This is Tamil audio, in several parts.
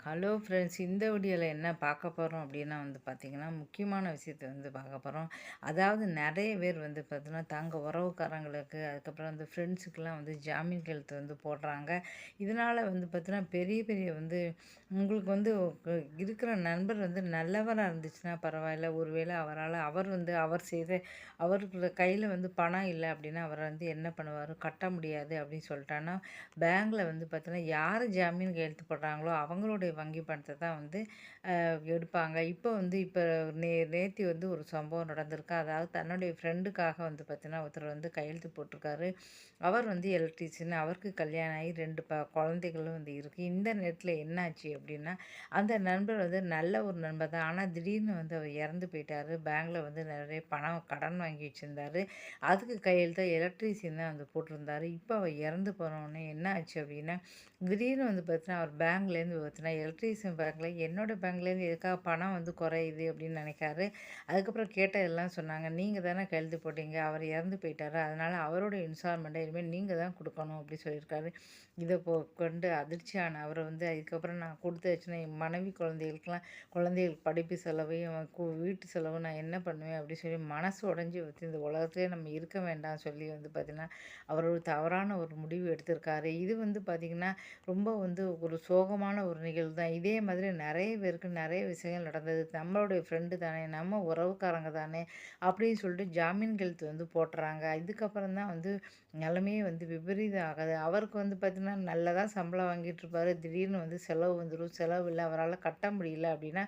ஹலோ ஃப்ரெண்ட்ஸ் இந்த வீடியோவில் என்ன பார்க்க போகிறோம் அப்படின்னா வந்து பார்த்திங்கன்னா முக்கியமான விஷயத்தை வந்து பார்க்க போகிறோம் அதாவது நிறைய பேர் வந்து பார்த்திங்கன்னா தங்க உறவுக்காரங்களுக்கு அதுக்கப்புறம் வந்து ஃப்ரெண்ட்ஸுக்கெலாம் வந்து ஜாமீன் கழுத்து வந்து போடுறாங்க. இதனால் வந்து பார்த்தோன்னா பெரிய பெரிய வந்து உங்களுக்கு வந்து இருக்கிற நண்பர் வந்து நல்லவராக இருந்துச்சுன்னா பரவாயில்ல. ஒருவேளை அவரால் அவர் வந்து அவர் செய்த அவருக்கு கையில் வந்து பணம் இல்லை அப்படின்னா அவரை வந்து என்ன பண்ணுவார்? கட்ட முடியாது அப்படின்னு சொல்லிட்டான்னா பேங்கில் வந்து பார்த்தீங்கன்னா யார் ஜாமீன் கையெழுத்து போடுறாங்களோ அவங்களுடைய வங்கி பணத்தை தான் வந்து எடுப்பாங்க. இப்போ வந்து இப்போ நே நேற்று வந்து ஒரு சம்பவம் நடந்திருக்கு. அதாவது தன்னுடைய ஃப்ரெண்டுக்காக வந்து பார்த்தீங்கன்னா ஒருத்தர் வந்து கையெழுத்து போட்டிருக்காரு. அவர் வந்து எலக்ட்ரிஷியன் அவருக்கு கல்யாணம் ஆகி ரெண்டு ப குழந்தைகளும் வந்து இருக்குது இந்த நேரத்தில் என்னாச்சு அப்படின்னா அந்த நண்பர் வந்து நல்ல ஒரு நண்பர் தான். ஆனால் திடீர்னு வந்து அவர் இறந்து போயிட்டார். பேங்கில் வந்து நிறைய பணம் கடன் வாங்கி வச்சுருந்தாரு. அதுக்கு கையெழுத்து எலக்ட்ரிஷியன் தான் வந்து போட்டிருந்தாரு. இப்போ அவர் இறந்து போனோடனே என்ன ஆச்சு அப்படின்னா திடீர்னு வந்து பார்த்தீங்கன்னா அவர் பேங்க்லேருந்து பார்த்தீங்கன்னா எலக்ட்ரிஷியன் பேங்க்கில் என்னோடய பேங்க்லேருந்து எதுக்காக பணம் வந்து குறையுது அப்படின்னு நினைக்காரு. அதுக்கப்புறம் கேட்டதெல்லாம் சொன்னாங்க. நீங்கள் தானே கழுத்து போட்டீங்க. அவர் இறந்து போயிட்டார். அதனால் அவரோட இன்ஸ்டால்மெண்ட்டை இனிமேல் நீங்கள் தான் கொடுக்கணும் அப்படி சொல்லியிருக்காரு. இதை போ கொண்டு அதிர்ச்சியான அவரை வந்து அதுக்கப்புறம் நான் கொடுத்தாச்சுன்னா என் மனைவி குழந்தைகளுக்கெல்லாம் குழந்தைகளுக்கு படிப்பு செலவையும் வீட்டு செலவு நான் என்ன பண்ணுவேன் அப்படின்னு சொல்லி மனசு உடஞ்சி வச்சு இந்த உலகத்திலே நம்ம இருக்க வேண்டாம் சொல்லி வந்து பார்த்திங்கன்னா அவர் ஒரு தவறான ஒரு முடிவு எடுத்திருக்காரு. இது வந்து பார்த்திங்கன்னா ரொம்ப வந்து ஒரு சோகமான ஒரு நிகழ்வு. தான் இதே மாதிரி நிறைய பேருக்கு நிறைய விஷயங்கள் நடந்தது. நம்மளுடைய ஃப்ரெண்டு தானே நம்ம உறவுக்காரங்க தானே அப்படின்னு சொல்லிட்டு ஜாமீன் கெழுத்து வந்து போட்டுறாங்க. இதுக்கப்புறம் தான் வந்து நிலமையே வந்து விபரீதம் ஆகாது அவருக்கு வந்து பார்த்திங்கன்னா நல்லதாக சம்பளம் வாங்கிட்டு இருப்பார். திடீர்னு வந்து செலவு வந்துடும் செலவு இல்லை. அவரால் கட்ட முடியல அப்படின்னா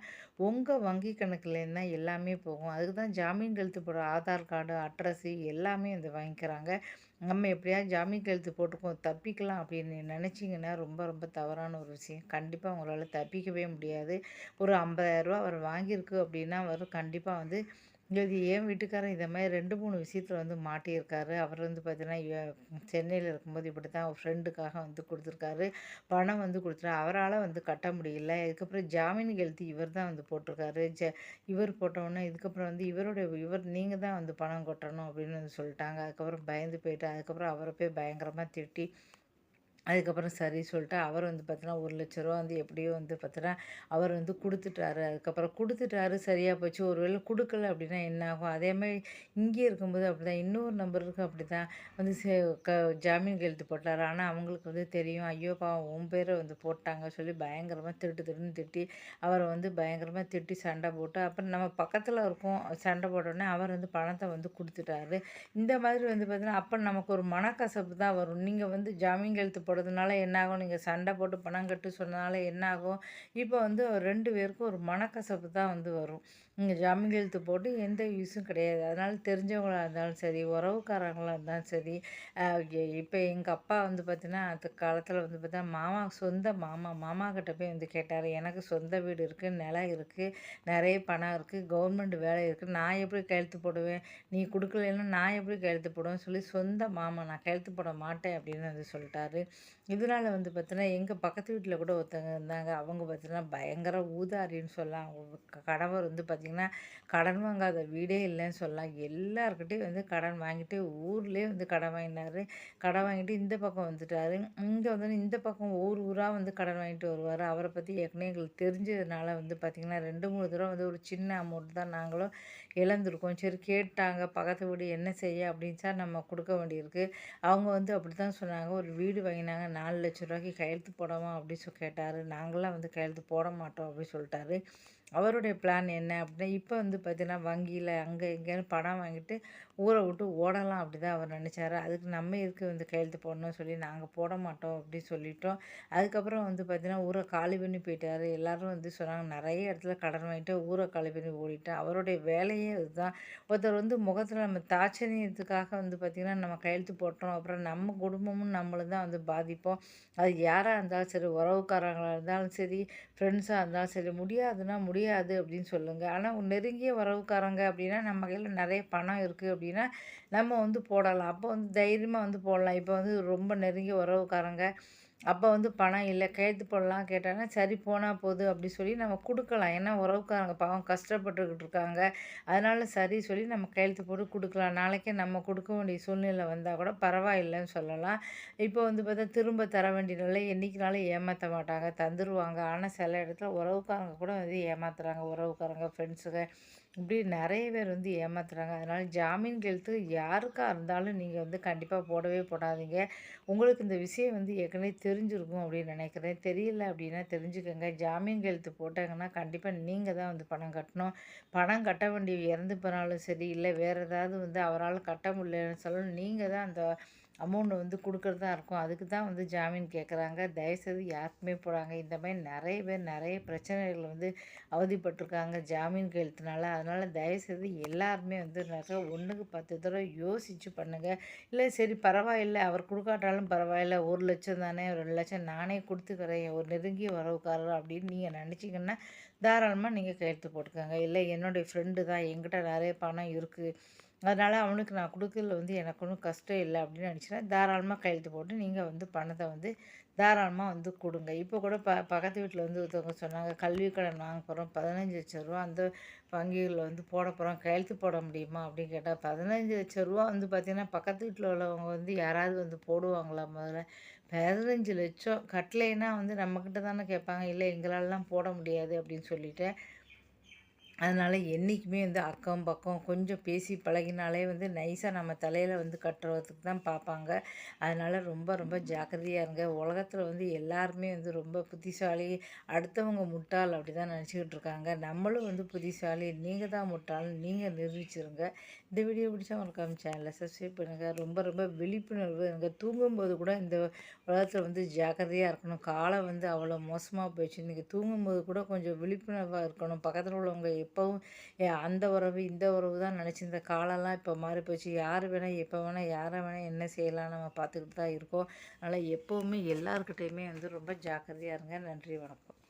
உங்கள் வங்கி கணக்குலேருந்து தான் எல்லாமே போகும். அதுக்கு தான் ஜாமீன் கெழுத்து போடுற ஆதார் கார்டு அட்ரஸு எல்லாமே வந்து வாங்கிக்கிறாங்க. நம்ம எப்படியாவது ஜாமீன் கழுத்து போட்டுக்கோ தப்பிக்கலாம் அப்படின்னு நினச்சிங்கன்னா ரொம்ப ரொம்ப தவறான ஒரு விஷயம். கண்டிப்பாக உங்களால் தப்பிக்கவே முடியாது. ஒரு ஐம்பதாயிரரூபா அவர் வாங்கியிருக்கு அப்படின்னா அவர் கண்டிப்பாக வந்து இது என் வீட்டுக்காரர் இதை மாதிரி ரெண்டு மூணு விஷயத்தில் வந்து மாட்டியிருக்காரு. அவர் வந்து பார்த்தீங்கன்னா சென்னையில் இருக்கும்போது இப்படி தான் ஃப்ரெண்டுக்காக வந்து கொடுத்துருக்காரு. பணம் வந்து கொடுத்துரு அவரால் வந்து கட்ட முடியல. இதுக்கப்புறம் ஜாமீன் எழுதி இவர் தான் வந்து போட்டிருக்காரு. ஜ இவர் போட்டோன்னே இதுக்கப்புறம் வந்து இவருடைய இவர் நீங்கள் தான் வந்து பணம் கொட்டணும் அப்படின்னு வந்து சொல்லிட்டாங்க. அதுக்கப்புறம் பயந்து போயிட்டு அதுக்கப்புறம் அவரை போய் பயங்கரமாக திட்டி அதுக்கப்புறம் சரி சொல்லிட்டு அவர் வந்து பார்த்தோன்னா ஒரு லட்ச ரூபா வந்து எப்படியோ வந்து பார்த்தோன்னா அவர் வந்து கொடுத்துட்டாரு. அதுக்கப்புறம் கொடுத்துட்டாரு சரியாக போச்சு. ஒரு வேளை கொடுக்கல அப்படின்னா என்ன ஆகும்? அதேமாதிரி இங்கே இருக்கும்போது அப்படி தான் இன்னொரு நம்பருக்கு அப்படி தான் வந்து சே க ஜாமீன் கையெழுத்து போட்டார். ஆனால் அவங்களுக்கு வந்து தெரியும் ஐயோ பாவம் உன் பேரை வந்து போட்டாங்க சொல்லி பயங்கரமாக திட்டு திட்டுன்னு திட்டி அவரை வந்து பயங்கரமாக திட்டி சண்டை போட்டு அப்புறம் நம்ம பக்கத்தில் இருக்கும் சண்டை போட்டோடனே அவர் வந்து பணத்தை வந்து கொடுத்துட்டாரு. இந்த மாதிரி வந்து பார்த்தீங்கன்னா அப்போ நமக்கு ஒரு மனக்கசப்பு தான் வரும். நீங்கள் வந்து ஜாமீன் கையெழுத்து போடுறதுனால என்னாகும்? நீங்கள் சண்டை போட்டு பணம் கட்டு சொன்னதுனால என்னாகும்? இப்போ வந்து ரெண்டு பேருக்கும் ஒரு மனக்கசப்பு தான் வந்து வரும். நீங்கள் ஜாமீன் எழுத்து போட்டு எந்த யூஸும் கிடையாது. அதனால் தெரிஞ்சவங்களாக இருந்தாலும் சரி உறவுக்காரங்களாக இருந்தாலும் சரி இப்போ எங்கள் அப்பா வந்து பார்த்திங்கன்னா அந்த காலத்தில் வந்து பார்த்தா மாமா சொந்த மாமா மாமா கிட்ட போய் வந்து கேட்டார். எனக்கு சொந்த வீடு இருக்குது நிலம் இருக்குது நிறைய பணம் இருக்குது கவர்மெண்ட் வேலை இருக்குது நான் எப்படி கையெழுத்து போடுவேன்? நீ கொடுக்கலன்னா நான் எப்படி கையெழுத்து போடுவேன் சொல்லி சொந்த மாமா நான் கையெழுத்து போட மாட்டேன் அப்படின்னு வந்து சொல்லிட்டாரு. இதனால் வந்து பார்த்தீங்கன்னா எங்கள் பக்கத்து வீட்டில் கூட ஒருத்தவங்க இருந்தாங்க. அவங்க பார்த்தீங்கன்னா பயங்கர ஊதாரின்னு சொல்லலாம் கணவர் வந்து பார்த்திங்கன்னா கடன் வாங்காத வீடே இல்லைன்னு சொல்லலாம் எல்லாருக்கிட்டையும் வந்து கடன் வாங்கிட்டு ஊர்லேயே வந்து கடன் வாங்கினார். கடன் வாங்கிட்டு இந்த பக்கம் வந்துட்டார். இங்கே வந்து இந்த பக்கம் ஊர் ஊராக வந்து கடன் வாங்கிட்டு வருவார். அவரை பற்றி ஏற்கனவே எங்களுக்கு தெரிஞ்சதுனால வந்து பார்த்திங்கன்னா ரெண்டு மூணு தடவை வந்து ஒரு சின்ன அமௌண்ட் தான் நாங்களும் இழந்திருக்கோம். சரி கேட்டாங்க பக்கத்து வீடு என்ன செய்ய? அப்படின்னு சார் நம்ம கொடுக்க வேண்டியிருக்கு. அவங்க வந்து அப்படி தான் சொன்னாங்க. ஒரு வீடு வாங்கினாங்க நாலு லட்ச ரூபாய்க்கு கையெழுத்து போடாமா அப்படின்னு சொல்லி கேட்டார். நாங்களாம் வந்து கையெழுத்து போட மாட்டோம் அப்படின்னு சொல்லிட்டாரு. அவருடைய பிளான் என்ன? அப்படின்னா இப்போ வந்து பார்த்தீங்கன்னா வங்கியில் அங்கே இங்கேன்னு பணம் வாங்கிட்டு ஊரை விட்டு ஓடலாம் அப்படி தான் அவர் நினச்சாரு. அதுக்கு நம்ம இருக்கு வந்து கையெழுத்து போடணும்னு சொல்லி நாங்கள் போட மாட்டோம் அப்படின்னு சொல்லிட்டோம். அதுக்கப்புறம் வந்து பார்த்திங்கன்னா ஊரை காலி பண்ணி போயிட்டார். எல்லோரும் வந்து சொன்னாங்க நிறைய இடத்துல கடன் வாங்கிட்டு ஊரை காலி பண்ணி ஓடிட்டு அவருடைய வேலையே இதுதான் ஒருத்தர் வந்து முகத்தில் நம்ம தாட்சணியத்துக்காக வந்து பார்த்திங்கன்னா நம்ம கையெழுத்து போட்டோம். அப்புறம் நம்ம குடும்பமும் நம்மளும் தான் வந்து பாதிப்போம். அது யாராக இருந்தாலும் சரி உறவுக்காரங்களாக இருந்தாலும் சரி ஃப்ரெண்ட்ஸாக இருந்தாலும் சரி முடியாதுன்னா முடியாது. முடியாது அப்படின்னு சொல்லுங்கள் ஆனால் நெருங்கிய உறவுக்காரங்க அப்படின்னா நம்ம கையில் நிறைய பணம் இருக்குது அப்படின்னா நம்ம வந்து போடலாம். அப்போ வந்து தைரியமாக வந்து போடலாம். இப்போ வந்து ரொம்ப நெருங்கிய உறவுக்காரங்க அப்போ வந்து பணம் இல்லை கையெழுத்து போடலாம் கேட்டாங்கன்னா சரி போனால் போகுது அப்படி சொல்லி நம்ம கொடுக்கலாம். ஏன்னா உறவுக்காரங்க பாவம் கஷ்டப்பட்டுக்கிட்டு இருக்காங்க. அதனால் சரி சொல்லி நம்ம கையெழுத்து போட்டு கொடுக்கலாம். நாளைக்கே நம்ம கொடுக்க வேண்டிய சூழ்நிலை வந்தால் கூட பரவாயில்லைன்னு சொல்லலாம். இப்போ வந்து பார்த்தா திரும்ப தர வேண்டிய நிலை என்றைக்குனாலும் ஏமாற்ற மாட்டாங்க. தந்துடுவாங்க ஆனால் சில இடத்துல உறவுக்காரங்க கூட வந்து ஏமாத்துறாங்க. உறவுக்காரங்க ஃப்ரெண்ட்ஸுங்க இப்படி நிறைய பேர் வந்து ஏமாத்துறாங்க. அதனால் ஜாமீன் கெழுத்து யாருக்காக இருந்தாலும் நீங்கள் வந்து கண்டிப்பாக போடவே போடாதீங்க. உங்களுக்கு இந்த விஷயம் வந்து ஏற்கனவே தெரிஞ்சிருக்கும் அப்படின்னு நினைக்கிறேன். தெரியல அப்படின்னா தெரிஞ்சுக்கோங்க. ஜாமீன் கெழுத்து போட்டாங்கன்னா கண்டிப்பாக நீங்கள் தான் வந்து பணம் கட்டணும். பணம் கட்ட வேண்டிய இறந்து போனாலும் சரி இல்லை வேறு ஏதாவது வந்து அவரால் கட்ட முடியலன்னு சொல்லணும் நீங்கள் தான் அந்த அமௌண்ட் வந்து கொடுக்குறதா இருக்கும். அதுக்கு தான் வந்து ஜாமீன் கேட்குறாங்க தயவுசெய்து யாருக்குமே போகிறாங்க இந்த மாதிரி நிறைய பேர் நிறைய பிரச்சனைகள் வந்து அவதிப்பட்டிருக்காங்க ஜாமீன் கையெழுத்துனால அதனால் தயவுசெய்து எல்லாருமே வந்து நிறைய ஒன்றுக்கு பத்து தடவை யோசித்து பண்ணுங்கள் இல்லை சரி பரவாயில்லை. அவர் கொடுக்காட்டாலும் பரவாயில்ல. ஒரு லட்சம் தானே ரெண்டு லட்சம் நானே கொடுத்துக்கிறேன். ஒரு நெருங்கிய வரவுக்காரர் அப்படின்னு நீங்கள் நினச்சிங்கன்னா தாராளமாக நீங்கள் கையெழுத்து போட்டுக்கோங்க. இல்லை என்னுடைய ஃப்ரெண்டு தான். என்கிட்ட நிறைய பணம் இருக்குது அதனால் அவனுக்கு நான் கொடுக்கறதுல வந்து எனக்கு ஒன்றும் கஷ்டம் இல்லை அப்படின்னு நினச்சினா தாராளமாக கையெழுத்து போட்டு நீங்கள் வந்து பணத்தை வந்து தாராளமாக வந்து கொடுங்க. இப்போ கூட ப பக்கத்து வீட்டில் வந்து ஒருத்தவங்க சொன்னாங்க கல்வி கடன் வாங்க போகிறோம் பதினஞ்சு லட்ச ரூபா அந்த வங்கிகளில் வந்து போட போகிறோம் கையெழுத்து போட முடியுமா? அப்படின்னு கேட்டால் பதினஞ்சு லட்ச ரூபா வந்து பார்த்திங்கன்னா பக்கத்து வீட்டில் உள்ளவங்க வந்து யாராவது வந்து போடுவாங்களா முதல்ல? பதினஞ்சு லட்சம் கட்டலைன்னா வந்து நம்மக்கிட்ட தானே கேட்பாங்க. இல்லை எங்களாலலாம் போட முடியாது அப்படின்னு சொல்லிவிட்டு அதனால் என்றைக்குமே வந்து அக்கம் பக்கம் கொஞ்சம் பேசி பழகினாலே வந்து நைஸாக நம்ம தலையில் வந்து கட்டுறதுக்கு தான் பார்ப்பாங்க அதனால் ரொம்ப ரொம்ப ஜாக்கிரதையாக இருங்க. உலகத்தில் வந்து எல்லாருமே வந்து ரொம்ப புத்திசாலி அடுத்தவங்க முட்டாள் அப்படி தான் நினச்சிக்கிட்டு இருக்காங்க. நம்மளும் வந்து புத்திசாலி நீங்கள் தான் முட்டாள் நீங்கள் நிரூபிச்சிருங்க. இந்த வீடியோ பிடிச்சா உங்களுக்கு சேனலை சப்ஸ்கிரைப் பண்ணுங்கள் ரொம்ப ரொம்ப விழிப்புணர்வு இருங்க. தூங்கும்போது கூட இந்த உலகத்தில் வந்து ஜாக்கிரதையாக இருக்கணும். காலம் வந்து அவ்வளோ மோசமாக போயிடுச்சு. நீங்கள் தூங்கும்போது கூட கொஞ்சம் விழிப்புணர்வாக இருக்கணும். பக்கத்தில் உள்ளவங்க எப்போவும் அந்த உறவு இந்த உறவு தான் நினச்சிருந்த காலம்லாம் இப்போ மாறி போச்சு யார் வேணால் எப்போ வேணால் யாரை வேணால் என்ன செய்யலாம் நம்ம பார்த்துக்கிட்டு தான் இருக்கோம். அதனால் எப்போவுமே எல்லாருக்கிட்டேயுமே வந்து ரொம்ப ஜாக்கிரதையாக இருங்க. நன்றி வணக்கம்.